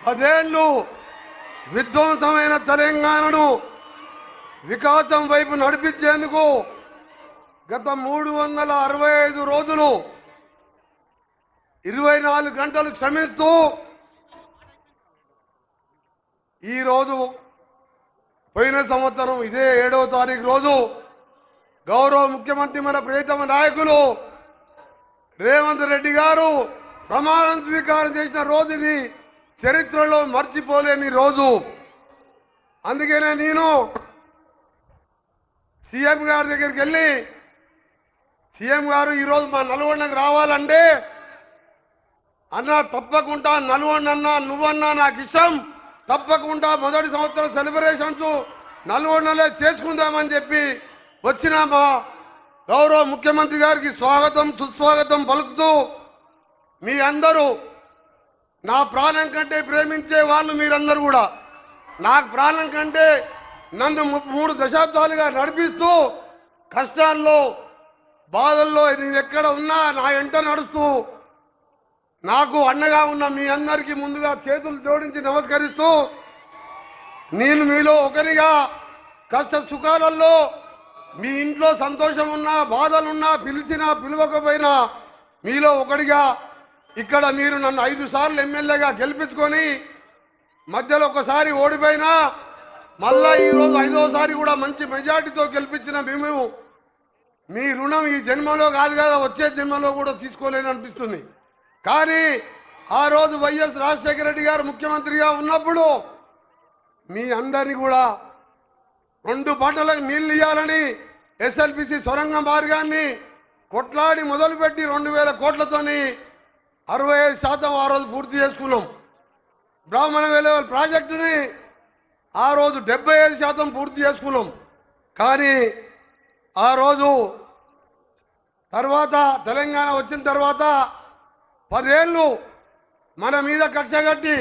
పదేళ్ళు విధ్వంసమైన తెలంగాణను వికాసం వైపు నడిపించేందుకు గత మూడు వందల అరవై ఐదు రోజులు ఇరవై నాలుగు గంటలు శ్రమిస్తూ ఈరోజు పోయిన సంవత్సరం ఇదే ఏడవ తారీఖు రోజు గౌరవ ముఖ్యమంత్రి మన ప్రియతమ నాయకులు రేవంత్ రెడ్డి గారు ప్రమాణం స్వీకారం చేసిన రోజు ఇది చరిత్రలో మర్చిపోలేని రోజు. అందుకనే నేను సీఎం గారి దగ్గరికి వెళ్ళి సీఎం గారు ఈరోజు మా నల్గొండకు రావాలంటే అన్న తప్పకుండా నల్గొండ అన్న నువ్వన్నా నాకు ఇష్టం. తప్పకుండా మొదటి సంవత్సరం సెలబ్రేషన్స్ నల్గొండలే చేసుకుందామని చెప్పి వచ్చిన మా గౌరవ ముఖ్యమంత్రి గారికి స్వాగతం సుస్వాగతం పలుకుతూ మీ అందరూ నా ప్రాణం కంటే ప్రేమించే వాళ్ళు మీరందరూ కూడా. నాకు ప్రాణం కంటే నన్ను ము- మూడు దశాబ్దాలుగా నడిపిస్తూ కష్టాల్లో బాధల్లో నేను ఎక్కడ ఉన్నా నా ఎంట నడుస్తూ నాకు అండగా ఉన్న మీ అందరికీ ముందుగా చేతులు జోడించి నమస్కరిస్తూ నేను మీలో ఒకరిగా కష్ట సుఖాలలో మీ ఇంట్లో సంతోషం ఉన్నా బాధలున్నా పిలిచినా పిలవకపోయినా మీలో ఒకడిగా ఇక్కడ మీరు నన్ను ఐదు సార్లు ఎమ్మెల్యేగా గెలిపించుకొని మధ్యలో ఒకసారి ఓడిపోయినా మళ్ళా ఈరోజు ఐదోసారి కూడా మంచి మెజార్టీతో గెలిపించిన మేము మీ రుణం ఈ జన్మలో కాదు కదా వచ్చే జన్మలో కూడా తీసుకోలేని అనిపిస్తుంది. కానీ ఆ రోజు వైఎస్ రాజశేఖర రెడ్డి గారు ముఖ్యమంత్రిగా ఉన్నప్పుడు మీ అందరినీ కూడా రెండు పంటలకు నీళ్ళు ఇవ్వాలని ఎస్ఎల్పిసి సొరంగ మార్గాన్ని కొట్లాడి మొదలుపెట్టి రెండు వేల కోట్లతోని అరవై ఐదు శాతం ఆ రోజు పూర్తి చేసుకున్నాం. బ్రాహ్మణ వెలవల్ ప్రాజెక్టుని ఆ రోజు డెబ్బై ఐదు శాతం పూర్తి చేసుకున్నాం. కానీ ఆ రోజు తర్వాత తెలంగాణ వచ్చిన తర్వాత పదేళ్ళు మన మీద కక్ష కట్టి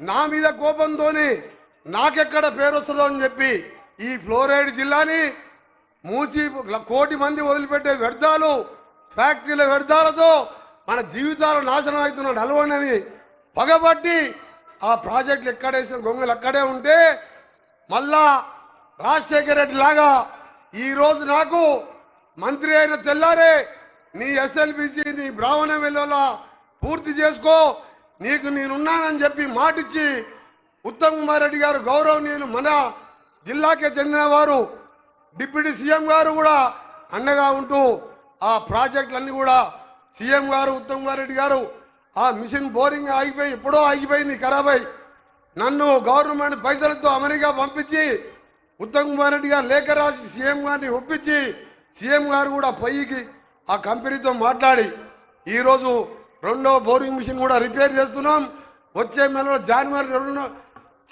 నా మీద కోపంతోని నాకెక్కడ పేరు వస్తుందో అని చెప్పి ఈ ఫ్లోరైడ్ జిల్లాని మూసి కోటి మంది వదిలిపెట్టే వ్యర్థాలు ఫ్యాక్టరీల వ్యర్థాలతో మన జీవితాలు నాశనం అవుతున్న నలవనని పగబట్టి ఆ ప్రాజెక్టులు ఎక్కడేసిన గొంగలు అక్కడే ఉంటే మళ్ళా రాజశేఖర రెడ్డి లాగా ఈరోజు నాకు మంత్రి అయిన తెల్లారే నీ ఎస్ఎల్బిసి నీ బ్రాహ్మణ వెలువల పూర్తి చేసుకో. నీకు నేనున్నానని చెప్పి మాటిచ్చి ఉత్తమ్ కుమార్ రెడ్డి గారు గౌరవనీయులు మన జిల్లాకే చెందిన వారు డిప్యూటీ సీఎం గారు కూడా అండగా ఉంటూ ఆ ప్రాజెక్టులన్నీ కూడా సీఎం గారు ఉత్తమ్ కుమార్ రెడ్డి గారు ఆ మిషన్ బోరింగ్ ఆగిపోయి ఎప్పుడో ఆగిపోయింది ఖరాబ్ నన్ను గవర్నమెంట్ పైసలతో అమెరికా పంపించి ఉత్తమ్ కుమార్ రెడ్డి గారు లేఖ రాసి సీఎం గారిని ఒప్పించి సీఎం గారు కూడా పొయ్యికి ఆ కంపెనీతో మాట్లాడి ఈరోజు రెండో బోరింగ్ మిషన్ కూడా రిపేర్ చేస్తున్నాం. వచ్చే నెలలో జనవరి రెండు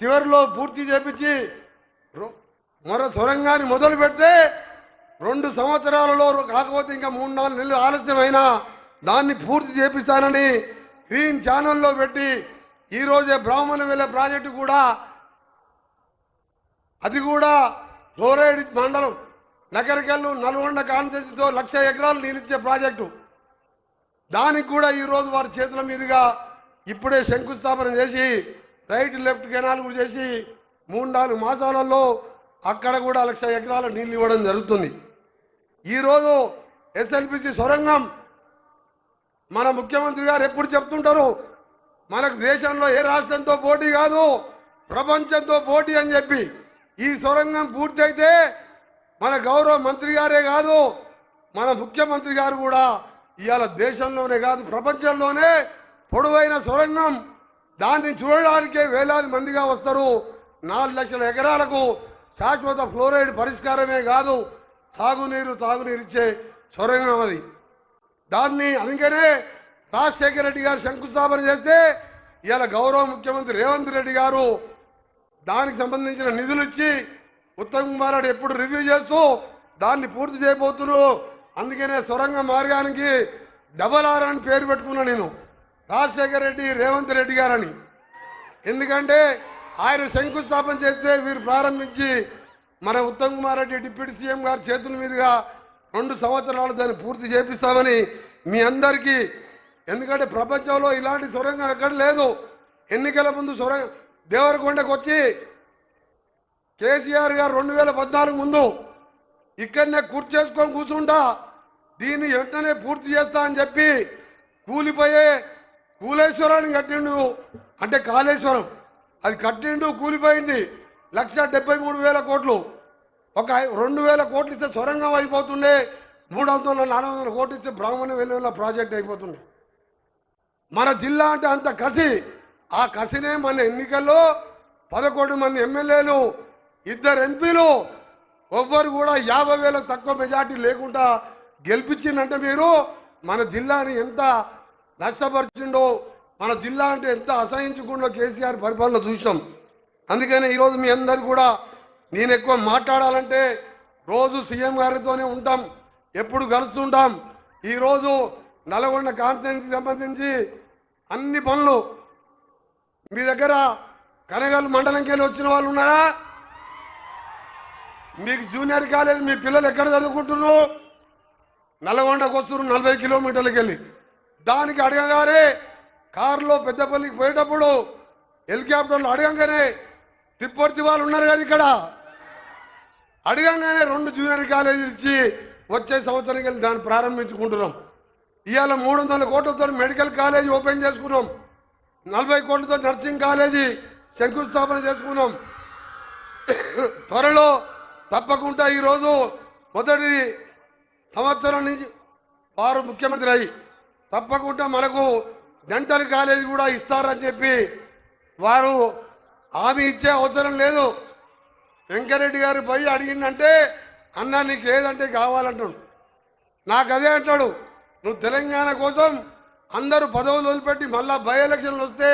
చివరిలో పూర్తి చేపించి మరో సొరంగాన్ని మొదలు పెడితే రెండు సంవత్సరాలలో కాకపోతే ఇంకా మూడు నాలుగు నెలలు ఆలస్యమైనా దాన్ని పూర్తి చేపిస్తానని గ్రీన్ ఛానల్లో పెట్టి ఈరోజే బ్రాహ్మణ వెళ్ళే ప్రాజెక్టు కూడా అది కూడా లోరేడి మండలం నగరికల్లు నల్గొండ కాన్సెస్తో లక్ష ఎకరాలు నీళ్ళిచ్చే ప్రాజెక్టు. దానికి కూడా ఈరోజు వారి చేతుల మీదుగా ఇప్పుడే శంకుస్థాపన చేసి రైట్ లెఫ్ట్ కెనాల్ కూడా చేసి మూడు నాలుగు మాసాలలో అక్కడ కూడా లక్ష ఎకరాల నీళ్ళు ఇవ్వడం జరుగుతుంది. ఈరోజు ఎస్ఎల్పిసి సొరంగం మన ముఖ్యమంత్రి గారు ఎప్పుడు చెప్తుంటారు? మనకు దేశంలో ఏ రాష్ట్రంతో పోటీ కాదు ప్రపంచంతో పోటీ అని చెప్పి. ఈ సొరంగం పూర్తయితే మన గౌరవ మంత్రి గారే కాదు మన ముఖ్యమంత్రి గారు కూడా ఇవాళ దేశంలోనే కాదు ప్రపంచంలోనే పొడవైన సొరంగం. దాన్ని చూడడానికే వేలాది మందిగా వస్తారు. నాలుగు లక్షల ఎకరాలకు శాశ్వత ఫ్లోరైడ్ పరిష్కారమే కాదు సాగునీరు తాగునీరు ఇచ్చే సొరంగం అది. దాన్ని అందుకనే రాజశేఖర రెడ్డి గారు శంకుస్థాపన చేస్తే ఇలా గౌరవ ముఖ్యమంత్రి రేవంత్ రెడ్డి గారు దానికి సంబంధించిన నిధులు ఇచ్చి ఉత్తమ్ కుమార్ రెడ్డి ఎప్పుడు రివ్యూ చేస్తూ దాన్ని పూర్తి చేయబోతున్నారు. అందుకనే సొరంగ మార్గానికి డబల్ ఆర్ అని పేరు పెట్టుకున్నా నేను. రాజశేఖర రెడ్డి రేవంత్ రెడ్డి గారని. ఎందుకంటే ఆయన శంకుస్థాపన చేస్తే వీరు ప్రారంభించి మన ఉత్తమ్ కుమార్ రెడ్డి డిప్యూటీ సీఎం గారి చేతుల మీదుగా రెండు సంవత్సరాలు దాన్ని పూర్తి చేపిస్తామని మీ అందరికీ. ఎందుకంటే ప్రపంచంలో ఇలాంటి సొరంగం ఎక్కడ లేదు. ఎన్నికల ముందు సొరంగం దేవరకొండకు వచ్చి కేసీఆర్ గారు రెండు వేల పద్నాలుగు ముందు ఇక్కడనే కూర్చేసుకొని కూర్చుంటా దీన్ని వెంటనే పూర్తి చేస్తా అని చెప్పి కూలిపోయే కూలేశ్వరాన్ని కట్టిండు. అంటే కాళేశ్వరం. అది కట్టిండు కూలిపోయింది. లక్ష డెబ్బై మూడు వేల కోట్లు. ఒక రెండు వేల కోట్లు ఇస్తే సొరంగం అయిపోతుండే మూడు వందల నాలుగు వందల కోట్లు ఇస్తే బ్రాహ్మణ వెలుగుల ప్రాజెక్ట్ అయిపోతుండే. మన జిల్లా అంటే అంత కసి. ఆ కసినే మన ఎన్నికల్లో పదకొండు మంది ఎమ్మెల్యేలు ఇద్దరు ఎంపీలు ఎవ్వరు కూడా యాభై వేలకు తక్కువ మెజార్టీ లేకుండా గెలిపించిందంటే మీరు మన జిల్లాని ఎంత నష్టపరిచిండో మన జిల్లా అంటే ఎంత అసహించుకుండో కేసీఆర్ పరిపాలన చూసాం అందుకనే ఈరోజు మీ అందరు కూడా నేను ఎక్కువ మాట్లాడాలంటే రోజు సీఎం గారితోనే ఉంటాం ఎప్పుడు కలుస్తుంటాం. ఈరోజు నల్గొండ కాన్స్టిట్యున్సీకి సంబంధించి అన్ని పనులు. మీ దగ్గర కనగల్ మండలంకి వెళ్ళి వచ్చిన వాళ్ళు ఉన్నారా? మీకు జూనియర్ కాలేజ్ మీ పిల్లలు ఎక్కడ చదువుకుంటున్నారు? నల్గొండకు వస్తున్నారు నలభై కిలోమీటర్లకు వెళ్ళి దానికి అడగగానే కారులో పెద్దపల్లికి పోయేటప్పుడు హెలికాప్టర్లు అడగంగానే తిప్పర్తి వాళ్ళు ఉన్నారు కదా ఇక్కడ. అడగంగానే రెండు జూనియర్ కాలేజీలు ఇచ్చి వచ్చే సంవత్సరానికి వెళ్ళి దాన్ని ప్రారంభించుకుంటున్నాం. ఇవాళ మూడు వందల కోట్లతో మెడికల్ కాలేజీ ఓపెన్ చేసుకున్నాం. నలభై కోట్లతో నర్సింగ్ కాలేజీ శంకుస్థాపన చేసుకున్నాం. త్వరలో తప్పకుండా ఈరోజు మొదటి సంవత్సరం నుంచి వారు ముఖ్యమంత్రి అయ్యి తప్పకుండా మనకు డెంటల్ కాలేజీ కూడా ఇస్తారని చెప్పి వారు హామీ ఇచ్చే అవసరం లేదు. వెంకరెడ్డి గారు పోయి అడిగిందంటే అన్న నీకు ఏదంటే కావాలంటాడు నాకు అదే అంటాడు నువ్వు తెలంగాణ కోసం అందరూ పదవులు వదిలిపెట్టి మళ్ళా బై ఎలక్షన్లు వస్తే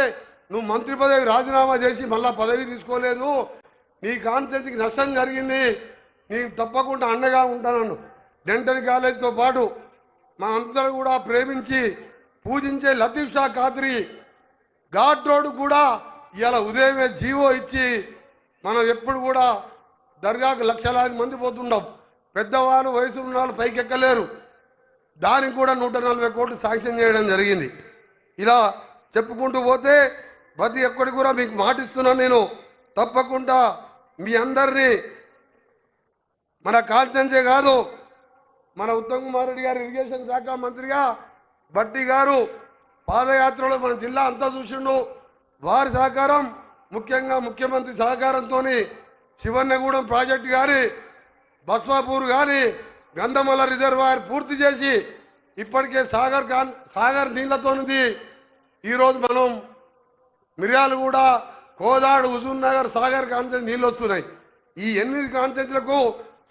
నువ్వు మంత్రి పదవి రాజీనామా చేసి మళ్ళా పదవి తీసుకోలేదు. నీ కాన్స్టిట్యూన్సీకి నష్టం జరిగింది. నీకు తప్పకుండా అండగా ఉంటానన్ను డెంటల్ కాలేజీతో పాటు మనందరూ కూడా ప్రేమించి పూజించే లతీఫ్ షా ఖాద్రి ఘాట్ రోడ్ కూడా ఇలా ఉదయమే జీవో ఇచ్చి మనం ఎప్పుడు కూడా దర్గాకు లక్షలాది మంది పోతుండం పెద్దవాళ్ళు వయసు ఉన్న వాళ్ళు పైకెక్కలేరు. దానికి కూడా నూట నలభై కోట్లు శాంక్షన్ చేయడం జరిగింది. ఇలా చెప్పుకుంటూ పోతే ప్రతి ఒక్కటి కూడా మీకు మాటిస్తున్నాను నేను. తప్పకుండా మీ అందరినీ మన కాల్చంచే కాదు మన ఉత్తమ్ కుమార్ రెడ్డి గారు ఇరిగేషన్ శాఖ మంత్రిగా బట్టి గారు పాదయాత్రలో మన జిల్లా అంతా చూసిండు. వారి సహకారం ముఖ్యంగా ముఖ్యమంత్రి సహకారంతో శివన్నగూడెం ప్రాజెక్టు కానీ బస్వాపూర్ కానీ గంధమల రిజర్వాయర్ పూర్తి చేసి ఇప్పటికే సాగర్ కాన్ సాగర్ నీళ్ళతోనిది ఈరోజు మనం మిర్యాలు కూడా కోదాడు హుజూర్ నగర్ సాగర్ కాన్సెన్స్ నీళ్ళు వస్తున్నాయి ఈ ఎనిమిది కాన్సెన్స్లకు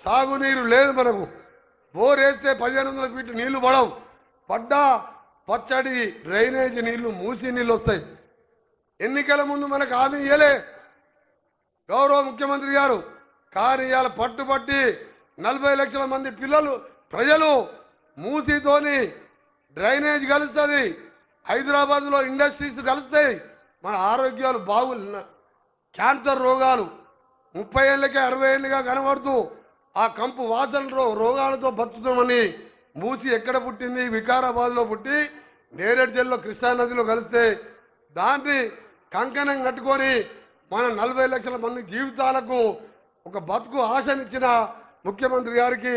సాగునీరు లేదు మనకు. బోర్ వేస్తే పదిహేను వందల ఫీట్ నీళ్ళు పడవు. పడ్డా పచ్చడి డ్రైనేజ్ నీళ్ళు మూసి నీళ్ళు వస్తాయి ఎన్నికల ముందు మనకు హామీ ఇయ్యలే. గౌరవ ముఖ్యమంత్రి గారు కానీ ఇవాళ పట్టుబట్టి నలభై లక్షల మంది పిల్లలు ప్రజలు మూసితోని డ్రైనేజ్ కలుస్తుంది. హైదరాబాద్లో ఇండస్ట్రీస్ కలుస్తాయి. మన ఆరోగ్యాలు బాగు క్యాన్సర్ రోగాలు ముప్పై ఏళ్ళకే అరవై ఏళ్ళుగా కనబడుతూ ఆ కంపు వాసన రోగాలతో బతుకుతామని మూసి ఎక్కడ పుట్టింది? వికారాబాద్లో పుట్టి నేరేడు జిల్లాలో కృష్ణానదిలో కలిస్తే దాన్ని కంకణం కట్టుకొని మన నలభై లక్షల మంది జీవితాలకు ఒక బతుకు ఆశనిచ్చిన ముఖ్యమంత్రి గారికి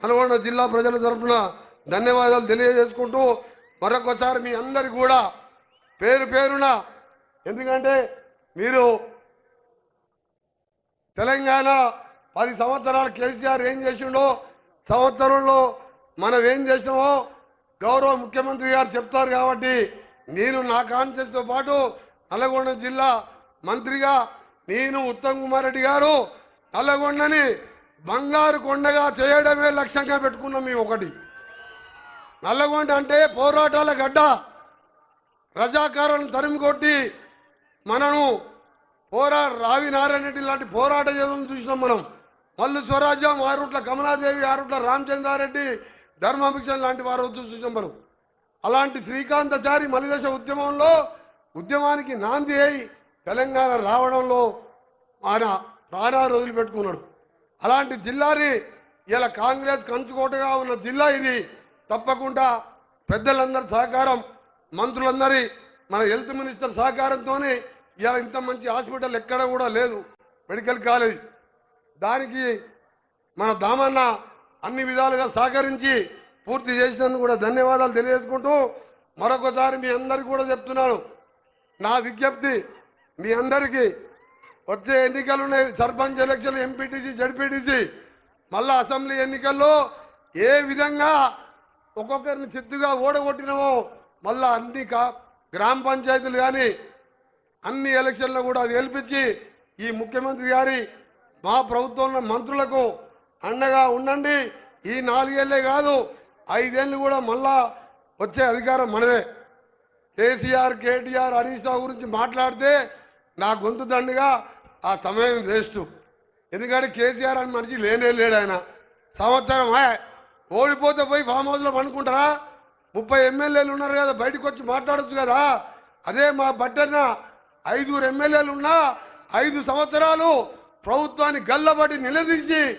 నల్గొండ జిల్లా ప్రజల తరఫున ధన్యవాదాలు తెలియజేసుకుంటూ మరొకసారి మీ అందరికి కూడా పేరు పేరున ఎందుకంటే మీరు తెలంగాణ పది సంవత్సరాలు కేసీఆర్ ఏం చేసిండో సంవత్సరంలో మనం ఏం చేసినామో గౌరవ ముఖ్యమంత్రి గారు చెప్తారు కాబట్టి నేను నా కాన్షియస్తో పాటు నల్లగొండ జిల్లా మంత్రిగా నేను ఉత్తమ్ కుమార్ రెడ్డి గారు నల్లగొండని బంగారు కొండగా చేయడమే లక్ష్యంగా పెట్టుకున్నాం మేము ఒకటి. నల్లగొండ అంటే పోరాటాల గడ్డ. రజాకారులను తరిమి కొట్టి మనను పోరా రావి నారాయణ రెడ్డి లాంటి పోరాట యోధులను చూసినాం మనం. మల్లు స్వరాజ్యం ఆరుట్ల కమలాదేవి ఆరుట్ల రామచంద్రారెడ్డి ధర్మాభిషన్ లాంటి వారు వచ్చి చూసినాం మనం. అలాంటి శ్రీకాంతచారి మలిదశ ఉద్యమంలో ఉద్యమానికి నాంది అయి తెలంగాణ రావడంలో ఆయన ప్రాణాలు వదిలిపెట్టుకున్నాడు. అలాంటి జిల్లాని ఇలా కాంగ్రెస్ కంచుకోటగా ఉన్న జిల్లా ఇది. తప్పకుండా పెద్దలందరి సహకారం మంత్రులందరి మన హెల్త్ మినిస్టర్ సహకారంతోనే ఇలా ఇంత మంచి హాస్పిటల్ ఎక్కడ కూడా లేదు మెడికల్ కాలేజ్. దానికి మన దామన్న అన్ని విధాలుగా సహకరించి పూర్తి చేసినందుకు కూడా ధన్యవాదాలు తెలియజేసుకుంటూ మరొకసారి మీ అందరికీ కూడా చెప్తున్నాను. నా విజ్ఞప్తి మీ అందరికీ వచ్చే ఎన్నికలు ఉన్నాయి సర్పంచ్ ఎలక్షన్ ఎంపీటీసీ జడ్పీటీసీ. మళ్ళా అసెంబ్లీ ఎన్నికల్లో ఏ విధంగా ఒక్కొక్కరిని చిత్తుగా ఓడగొట్టినామో మళ్ళా అన్ని గ్రామ పంచాయతీలు కానీ అన్ని ఎలక్షన్లు కూడా గెలిపించి ఈ ముఖ్యమంత్రి గారి మా ప్రభుత్వంలో మంత్రులకు అండగా ఉండండి. ఈ నాలుగేళ్ళే కాదు ఐదేళ్ళు కూడా మళ్ళా వచ్చే అధికారం మనదే. కేసీఆర్ కేటీఆర్ హరీష్ రావు గురించి మాట్లాడితే నా గొంతు దండుగా ఆ సమయం వేస్ట్. ఎందుకంటే కేసీఆర్ అని మనిషి లేనే లేడు ఆయన. సంవత్సరం ఆయ్. ఓడిపోతే పోయి ఫామ్ హౌస్లో పండుకుంటారా? ముప్పై ఎమ్మెల్యేలు ఉన్నారు కదా బయటకు వచ్చి మాట్లాడొచ్చు కదా. అదే మా బట్టన్న ఐదుగురు ఎమ్మెల్యేలు ఉన్నా ఐదు సంవత్సరాలు ప్రభుత్వాన్ని గల్లబడి నిలదీసి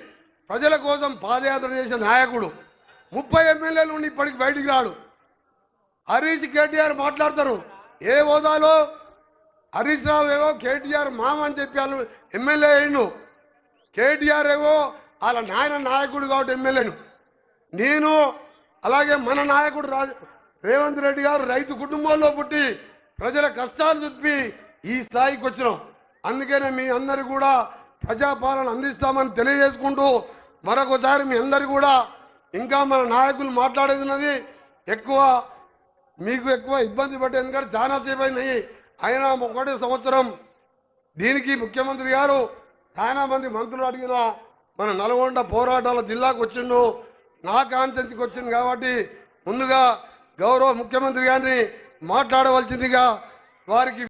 ప్రజల కోసం పాదయాత్ర చేసిన నాయకుడు. ముప్పై ఎమ్మెల్యేలు ఉండి ఇప్పటికి బయటికి రాడు. హరీష్ కేటీఆర్ మాట్లాడతారు. ఏ హోదాలో? హరీష్ రావు ఏవో కేటీఆర్ మామ అని చెప్పి వాళ్ళు ఎమ్మెల్యే అయ్యిండు. కేటీఆర్ ఏవో వాళ్ళ నాయన నాయకుడు కాబట్టి ఎమ్మెల్యేను. నేను అలాగే మన నాయకుడు రా రేవంత్ రెడ్డి గారు రైతు కుటుంబంలో పుట్టి ప్రజల కష్టాలు చెప్పి ఈ స్థాయికి వచ్చినాం. అందుకనే మీ అందరు కూడా ప్రజాపాలన అందిస్తామని తెలియజేసుకుంటూ మరొకసారి మీ అందరు కూడా ఇంకా మన నాయకులు మాట్లాడేది ఉన్నది ఎక్కువ మీకు ఎక్కువ ఇబ్బంది పడ్డ ఎందుకంటే చాలా సేపు అయినాయి అయినా ఒకటి సంవత్సరం దీనికి ముఖ్యమంత్రి గారు చాలా మంది మంత్రులు అడిగిన మన నల్గొండ పోరాటాల జిల్లాకు వచ్చిండు. నా కాన్సెన్స్కి వచ్చింది కాబట్టి ముందుగా గౌరవ ముఖ్యమంత్రి గారిని మాట్లాడవలసిందిగా వారికి